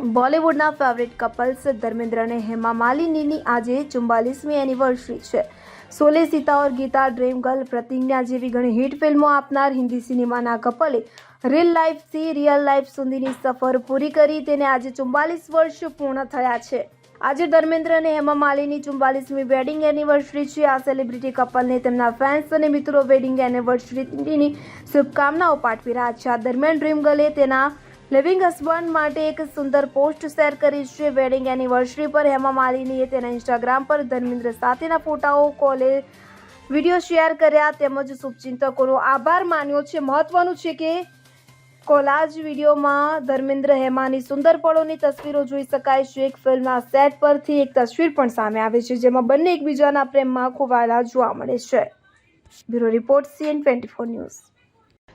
બોલિવૂડના favourite couples Dharmendra અને હેમા માલિનીની આજે ચુમ્બાલીસમી એનિવર્સરી છે. સોલે સીતા ઓર ગીતા ડ્રીમ ગર્લ પ્રતિજ્ઞા જેવી ઘણી હિટ ફિલ્મો આપનાર હિન્દી સિનેમાના કપલે રીલ લાઈફથી રિયલ લાઈફ સુધીની સફર પૂરી કરી તેને આજે ચુમ્બાલીસ વર્ષ પૂર્ણ થયા છે. આજે ધર્મેન્દ્ર અને હેમા માલિની ચુમ્બાલીસમી વેડિંગ એનિવર્સરી છે. આ સેલિબ્રિટી કપલને તેમના ફેન્સ અને મિત્રો વેડિંગ એનિવર્સરીની શુભકામનાઓ પાઠવી રહ્યા છે. આ દરમિયાન ડ્રીમ ગર્લે તેના લિવિંગ હસબન્ડ માટે એક સુંદર પોસ્ટ શેર કરી છે વેડિંગ એનિવર્સરી પર. હેમા માલિનીએ તેના ઇન્સ્ટાગ્રામ પર ધર્મેન્દ્ર સાથેના ફોટાઓ કોલે વીડિયો શેર કર્યા તેમજ શુભચિંતકોનો આભાર માન્યો છે. મહત્વનું છે કે કોલાજ વિડીયોમાં ધર્મેન્દ્ર હેમાની સુંદર પળોની તસવીરો જોઈ શકાય છે. એક ફિલ્મના સેટ પરથી એક તસવીર પણ સામે આવે છે, જેમાં બંને એકબીજાના પ્રેમમાં ખોવાયેલા જોવા મળે છે. Bureau report CN twenty four news.